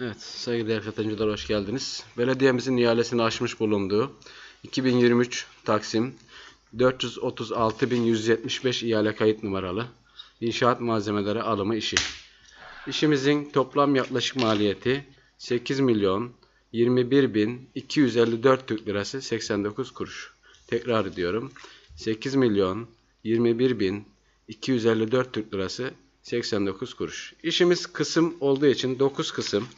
Evet, saygıdeğer katılımcılar hoş geldiniz. Belediyemizin ihalesini açmış bulunduğu 2023 Taksim 436.175 ihale kayıt numaralı inşaat malzemeleri alımı işi. İşimizin toplam yaklaşık maliyeti 8 milyon 21 bin 254 Türk lirası 89 kuruş. Tekrar ediyorum. 8 milyon 21 bin 254 Türk lirası 89 kuruş. İşimiz kısım olduğu için 9 kısım.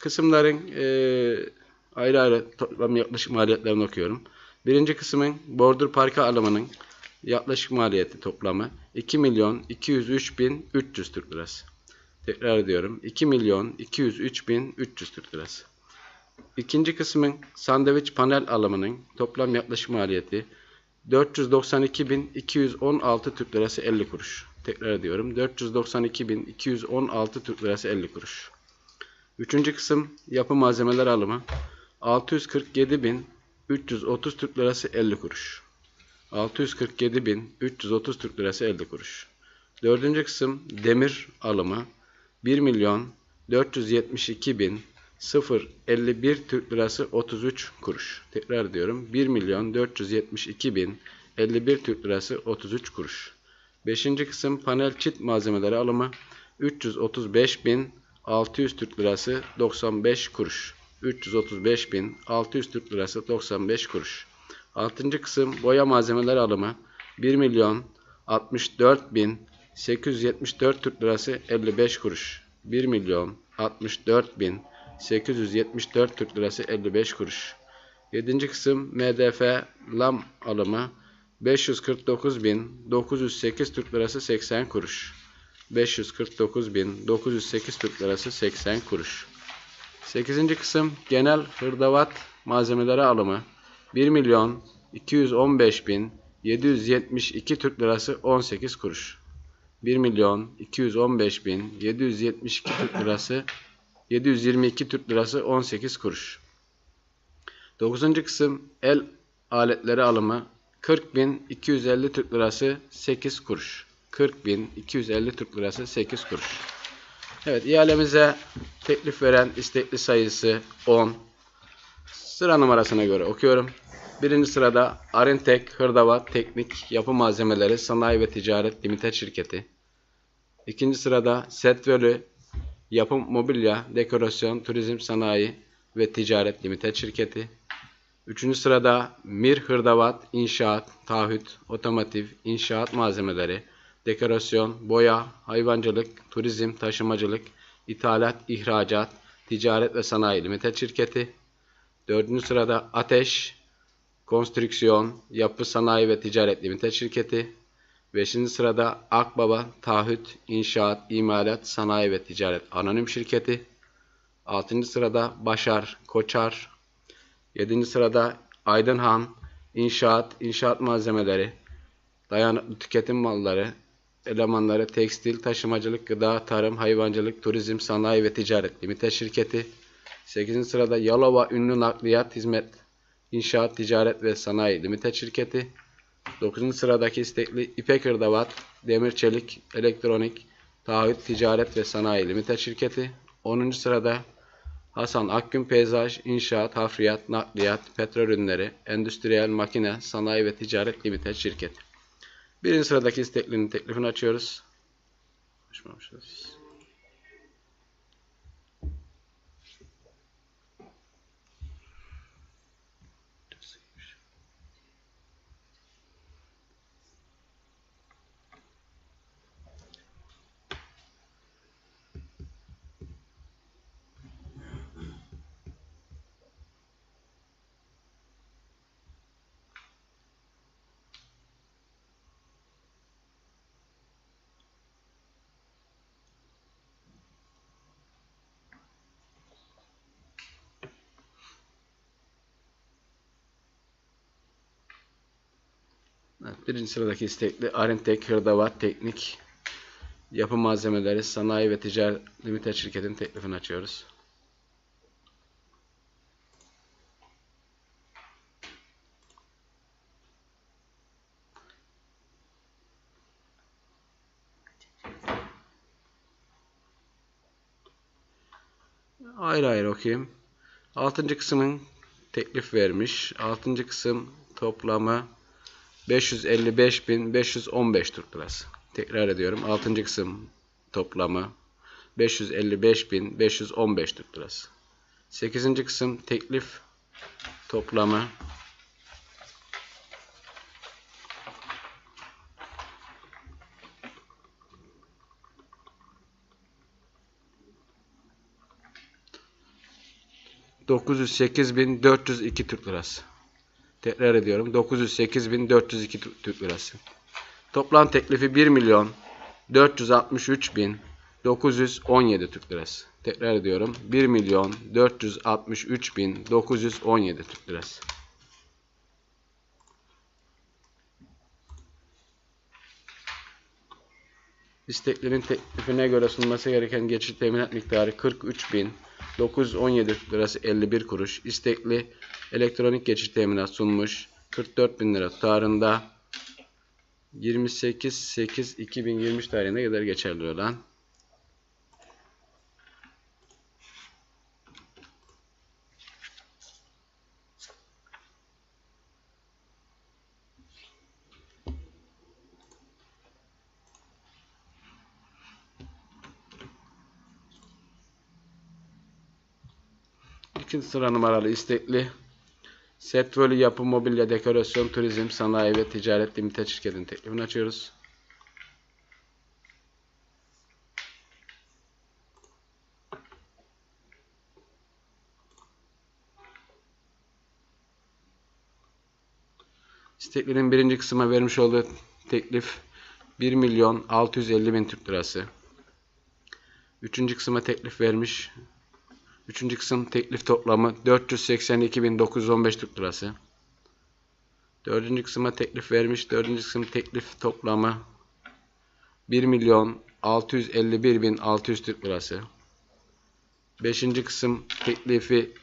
Kısımların eee, ayrı ayrı toplam yaklaşık maliyetlerini okuyorum. Birinci kısmın bordur parka alımının yaklaşık maliyeti toplamı 2 milyon 203 bin 300 Türk lirası. Tekrar ediyorum. 2 milyon 203 bin 300 Türk lirası. İkinci kısmın sandviç panel alımının toplam yaklaşık maliyeti 492.216 Türk lirası 50 kuruş. Tekrar ediyorum. 492.216 Türk lirası 50 kuruş. Üçüncü kısım yapı malzemeler alımı 647.330 Türk lirası 50 kuruş. 647.330 Türk lirası 50 kuruş. Dördüncü kısım demir alımı 1 milyon 472 bin 051 Türk lirası 33 kuruş. Tekrar diyorum 1 milyon 472 bin 51 Türk lirası 33 kuruş. Beşinci kısım panel çit malzemeleri alımı 335 bin 600 Türk lirası 95 kuruş. 335 bin 600 Türk lirası 95 kuruş. Altıncı kısım boya malzemeleri alımı 1 milyon 64 bin 874 Türk lirası 55 kuruş. 1 milyon 64 bin 874 Türk lirası 55 kuruş. 7. kısım MDF lam alımı 549 bin 908 Türk lirası 80 kuruş. 549 bin 908 Türk lirası 80 kuruş. 8. kısım genel hırdavat malzemeleri alımı 1 milyon 215 bin 772 Türk lirası 18 kuruş. 1 milyon 215 bin 772 Türk lirası 722 Türk lirası 18 kuruş. 9. kısım el aletleri alımı 40 bin 250 Türk lirası 8 kuruş. 40 bin 250 Türk lirası 8 kuruş. Evet ihalemize teklif veren istekli sayısı 10. Sıra numarasına göre okuyorum. Birinci sırada Arintek Hırdavat Teknik Yapı Malzemeleri Sanayi ve Ticaret Limited Şirketi. İkinci sırada Setvölü Yapım Mobilya Dekorasyon Turizm Sanayi ve Ticaret Limited Şirketi. Üçüncü sırada Mir Hırdavat İnşaat, Taahhüt, Otomotiv, İnşaat Malzemeleri, Dekorasyon, Boya, Hayvancılık, Turizm, Taşımacılık, İthalat, İhracat, Ticaret ve Sanayi Limited Şirketi. Dördüncü sırada Ateş, Konstrüksiyon, Yapı Sanayi ve Ticaret Limited Şirketi. Beşinci sırada Akbaba, Taahhüt, İnşaat, İmalat, Sanayi ve Ticaret Anonim Şirketi. Altıncı sırada Başar, Koçar. Yedinci sırada Aydınhan, İnşaat, İnşaat Malzemeleri, Dayanıklı Tüketim Malları, Elemanları, Tekstil, Taşımacılık, Gıda, Tarım, Hayvancılık, Turizm, Sanayi ve Ticaret Limited Şirketi. 8. sırada Yalova Ünlü Nakliyat Hizmet, İnşaat, Ticaret ve Sanayi Limited Şirketi. 9. sıradaki istekli İpek Hırdavat, Demir Çelik, Elektronik, Taahhüt, Ticaret ve Sanayi Limited Şirketi. 10. sırada Hasan Akgün Peyzaj, İnşaat, Hafriyat, Nakliyat, Petrol Ürünleri, Endüstriyel Makine, Sanayi ve Ticaret Limited Şirketi. Birinci sıradaki isteklinin teklifini açıyoruz. Açmamışız. Evet, birinci sıradaki istekli Arintek Hırdavat Teknik Yapı Malzemeleri Sanayi ve Ticaret Limited şirketinin teklifini açıyoruz. Ayrı ayrı okuyayım. Altıncı kısmın teklif vermiş. Altıncı kısım toplamı 555.515 Türk Lirası. Tekrar ediyorum. Altıncı kısım toplamı 555.515 Türk Lirası. Sekizinci kısım teklif toplamı 908.402 Türk Lirası. Tekrar ediyorum. 908.402 Türk Lirası. Toplam teklifi 1 milyon 463.917 Türk Lirası. Tekrar ediyorum. 1 milyon 463.917 Türk Lirası. İsteklerin teklifine göre sunulması gereken geçici teminat miktarı 43.917 lirası 51 kuruş. İstekli elektronik geçici teminat sunmuş. 44.000 lira tutarında. 28.8.2023 tarihine kadar geçerli olan. İkinci sıra numaralı istekli Setvölü Yapı Mobilya Dekorasyon Turizm Sanayi ve Ticaret Limited şirketinin teklifini açıyoruz. İsteklerin birinci kısma vermiş olduğu teklif 1 milyon 650 bin Türk lirası. Üçüncü kısma teklif vermiş Üçüncü kısım teklif toplamı 482.915 Türk Lirası. Dördüncü kısma teklif vermiş. Dördüncü kısım teklif toplamı 1 milyon 651.600 Türk Lirası. Beşinci kısım teklifi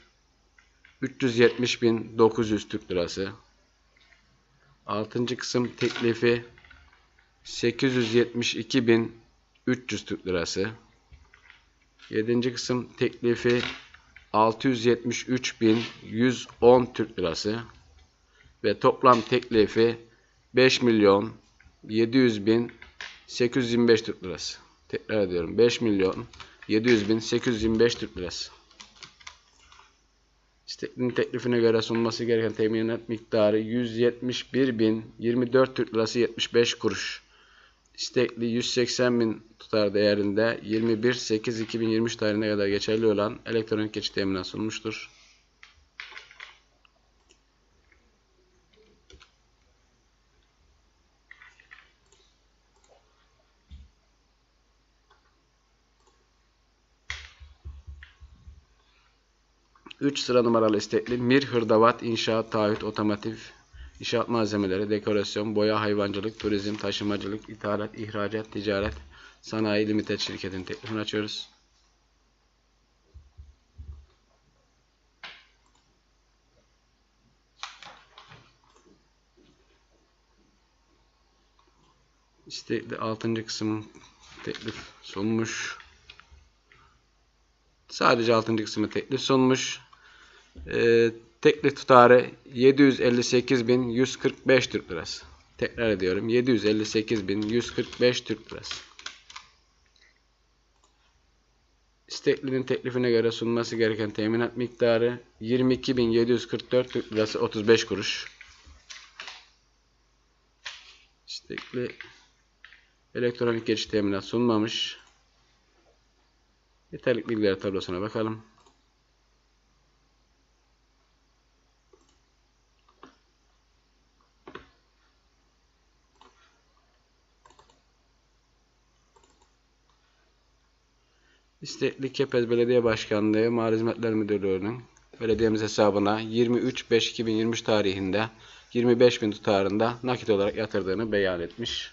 370.900 Türk Lirası. Altıncı kısım teklifi 872.300 Türk Lirası. 7. kısım teklifi 673.110 Türk Lirası ve toplam teklifi 5 milyon 700 bin 825 Türk Lirası. Tekrar ediyorum. 5 milyon 700 bin 825 Türk Lirası. İstekli'nin teklifine göre sunması gereken teminat miktarı 171 bin 24 Türk Lirası 75 kuruş istekli 180 bin tutar değerinde 21.8.2023 tarihine kadar geçerli olan elektronik geçit teminat sunmuştur. Üç sıra numaralı istekli Mir Hırdavat İnşaat Taahhüt Otomotiv İnşaat malzemeleri, dekorasyon, boya, hayvancılık, turizm, taşımacılık, ithalat, ihracat, ticaret, sanayi limited şirketin teklifini açıyoruz. İstekli 6. kısmın teklif sunmuş. Sadece 6. kısmı teklif sunmuş. Ee, Teklif tutarı 758.145 Türk Lirası. Tekrar ediyorum. 758.145 Türk Lirası. İsteklinin teklifine göre sunması gereken teminat miktarı 22.744 Türk Lirası 35 kuruş. İstekli elektronik geçiş teminat sunmamış. Yeterlik bilgiler tablosuna bakalım. İstekli Kepez Belediye Başkanlığı Mali Hizmetler Müdürlüğü'nün belediyemiz hesabına 23.5.2023 tarihinde 25 bin tutarında nakit olarak yatırdığını beyan etmiş.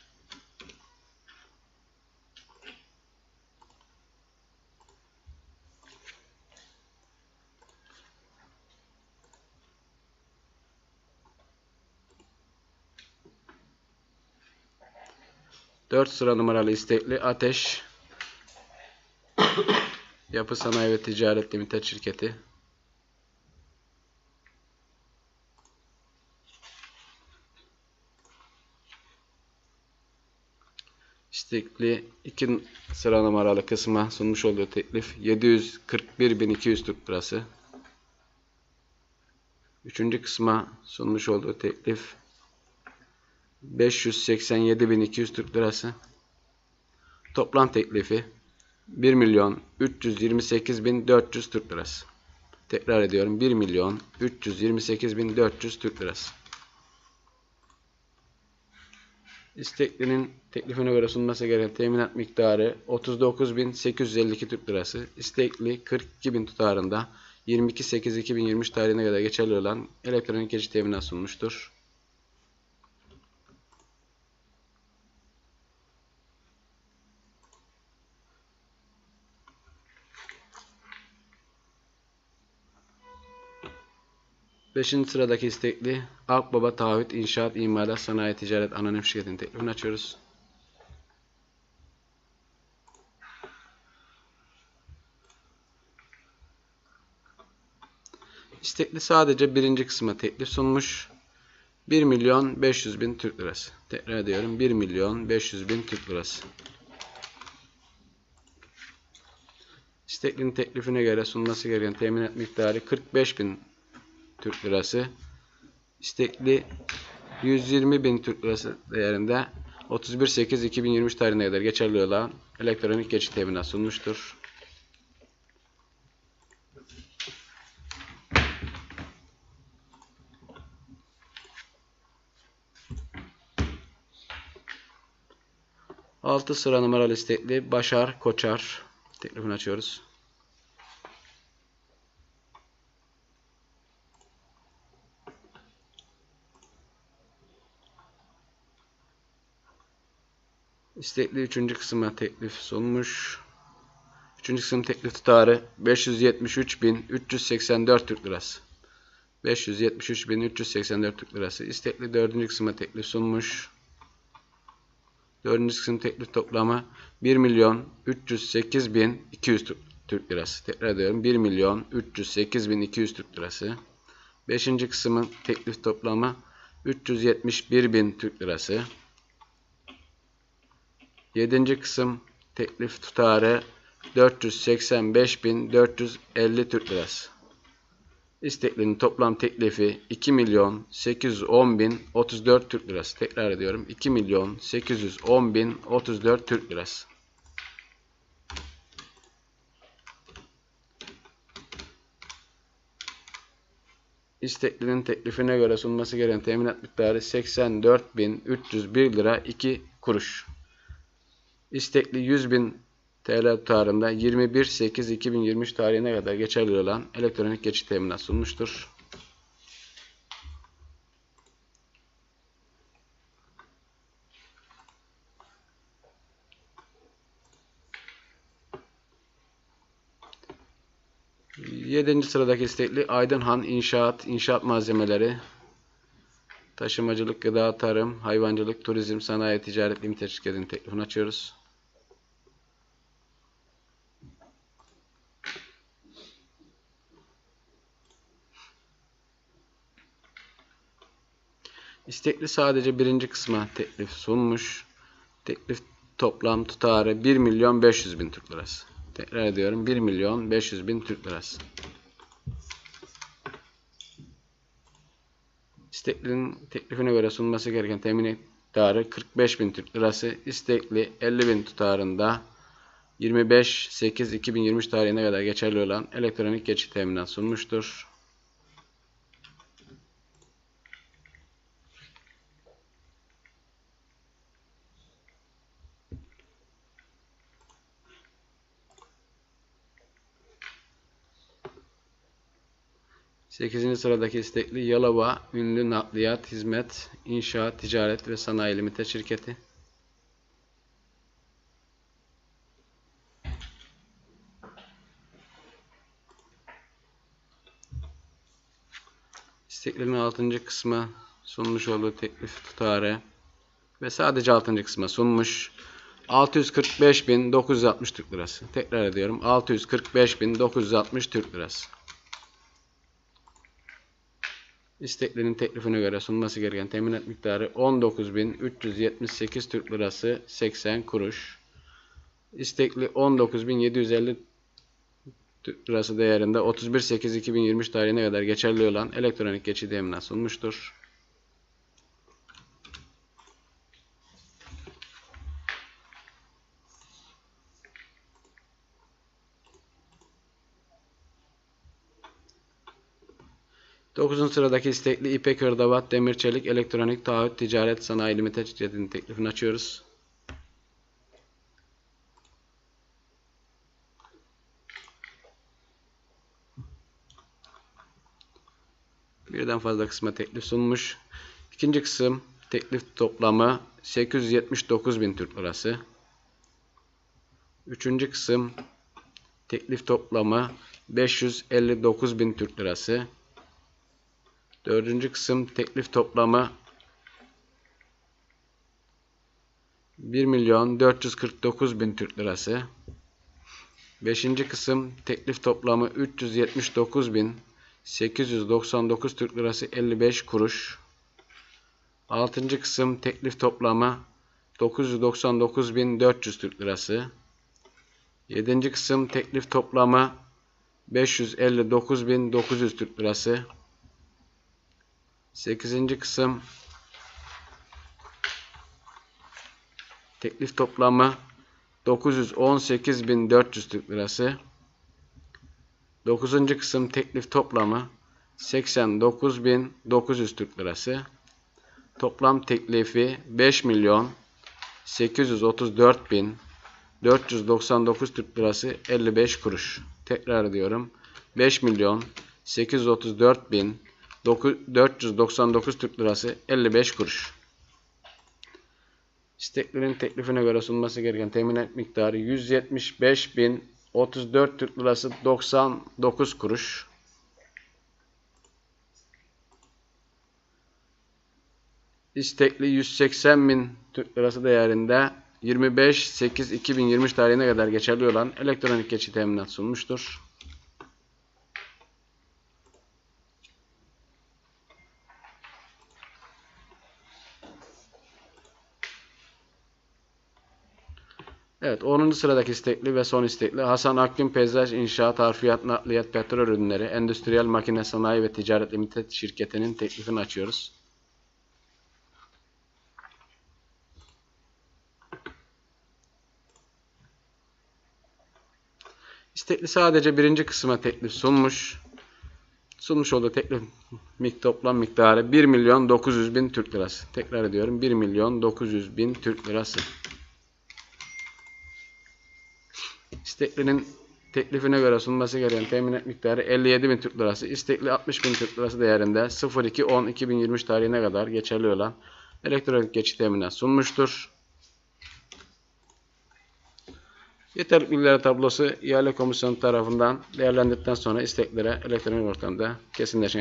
Dört sıra numaralı istekli Ateş Yapı Sanayi ve Ticaret Limited şirketi. İstekli 2 sıra numaralı kısma sunmuş olduğu teklif 741.200 Türk Lirası. Üçüncü kısma sunmuş olduğu teklif 587.200 Türk Lirası. Toplam teklifi 1 milyon 328.400 Türk Lirası. Tekrar ediyorum 1 milyon 328.400 Türk Lirası. İsteklinin teklifine göre sunması gereken teminat miktarı 39.852 Türk Lirası. İstekli 42.000 tutarında 22.8.2023 tarihine kadar geçerli olan elektronik geçiş teminat sunmuştur. Beşinci sıradaki istekli Akbaba Taahhüt İnşaat İmalat Sanayi Ticaret Anonim Şirketi'nin teklifini açıyoruz. İstekli sadece birinci kısma teklif sunmuş. 1 milyon 500 bin Türk lirası. Tekrar ediyorum 1 milyon 500 bin Türk lirası. İsteklinin teklifine göre sunması gereken teminat miktarı 45 bin Türk lirası. İstekli 120 bin Türk lirası değerinde 31.8.2023 tarihine kadar geçerli olan elektronik geçit teminat sunmuştur. Altı sıra numaralı istekli Başar Koçar teklifini açıyoruz. İstekli 3. kısma teklif sunmuş. 3. kısım teklif tutarı 573.384 Türk Lirası. 573.384 Türk Lirası. İstekli 4. kısma teklif sunmuş. 4. kısım teklif toplamı 1 milyon 308.200 Türk Lirası. Tekrar ediyorum 1 milyon 308.200 Türk Lirası. 5. kısmın teklif toplamı 371.000 Türk Lirası. 7. kısım teklif tutarı 485.450 Türk Lirası. İsteklinin toplam teklifi 2 milyon 810 bin 34 Türk Lirası. Tekrar ediyorum 2 milyon 810 bin 34 Türk Lirası. İsteklinin teklifine göre sunması gereken teminat miktarı 84.301 lira 2 kuruş. İstekli 100.000 TL tutarında 21.8.2023 tarihine kadar geçerli olan elektronik geçit teminat sunmuştur. Yedinci sıradaki istekli Aydınhan İnşaat, İnşaat Malzemeleri, Taşımacılık, Gıda, Tarım, Hayvancılık, Turizm, Sanayi, Ticaret Limited şirketinin teklifini açıyoruz. İstekli sadece birinci kısma teklif sunmuş. Teklif toplam tutarı 1 milyon 500 bin Türk lirası. Tekrar ediyorum 1 milyon 500 bin Türk lirası. İsteklinin teklifine göre sunması gereken temin miktarı 45 bin Türk lirası. İstekli 50 bin tutarında 25.8.2023 tarihine kadar geçerli olan elektronik geçit teminat sunmuştur. 8. sıradaki istekli Yalova Ünlü Nakliyat Hizmet İnşaat Ticaret ve Sanayi Limited şirketi. İsteklerin 6. kısmı sunmuş olduğu teklif tutarı ve sadece 6. kısma sunmuş 645.960 Türk Lirası. Tekrar ediyorum. 645.960 Türk Lirası. İsteklinin teklifine göre sunması gereken teminat miktarı 19.378 Türk Lirası 80 kuruş. İstekli 19.750 Türk Lirası değerinde 31.8.2023 tarihine kadar geçerli olan elektronik geçit teminat sunmuştur. Dokuzuncu sıradaki istekli İpek Hırdavat Demir Çelik Elektronik Taahhüt Ticaret Sanayi Limited şirketinin teklifini açıyoruz. Birden fazla kısma teklif sunmuş. İkinci kısım teklif toplamı 879 bin Türk Lirası. Üçüncü kısım teklif toplamı 559 bin Türk Lirası. Dördüncü kısım teklif toplamı 1 milyon 449 bin Türk Lirası. Beşinci kısım teklif toplamı 379 bin 899 Türk Lirası 55 kuruş. Altıncı kısım teklif toplamı 999.400 Türk Lirası. Yedinci kısım teklif toplamı 559.900 Türk Lirası. Sekizinci kısım teklif toplamı 918.400 Türk Lirası. Dokuzuncu kısım teklif toplamı 89.900 Türk Lirası. Toplam teklifi 5 milyon 834 bin 499 Türk Lirası 55 kuruş. Tekrar ediyorum. 5 milyon 834 bin 499 Türk Lirası 55 kuruş. İsteklerin teklifine göre sunması gereken teminat miktarı 175 bin 34 Türk Lirası 99 kuruş. İstekli 180 bin Türk Lirası değerinde 25.8.2023 tarihine kadar geçerli olan elektronik geçit teminat sunmuştur. Evet 10. sıradaki istekli ve son istekli Hasan Akgün Peyzaj İnşaat Harfiyat Nakliyat Petrol Ürünleri Endüstriyel Makine Sanayi ve Ticaret Limited şirketinin teklifini açıyoruz. İstekli sadece birinci kısma teklif sunmuş. Sunmuş olduğu teklif toplam miktarı 1 milyon 900 bin Türk lirası. Tekrar ediyorum 1 milyon 900 bin Türk lirası. İsteklinin teklifine göre sunması gereken teminat miktarı 57 bin Türk lirası. İstekli 60 bin Türk lirası değerinde 02.10.2023 tarihine kadar geçerli olan elektronik geçit teminat sunmuştur. Yeterli bilgiler tablosu ihale komisyonu tarafından değerlendirdikten sonra isteklere elektronik ortamda kesinleşen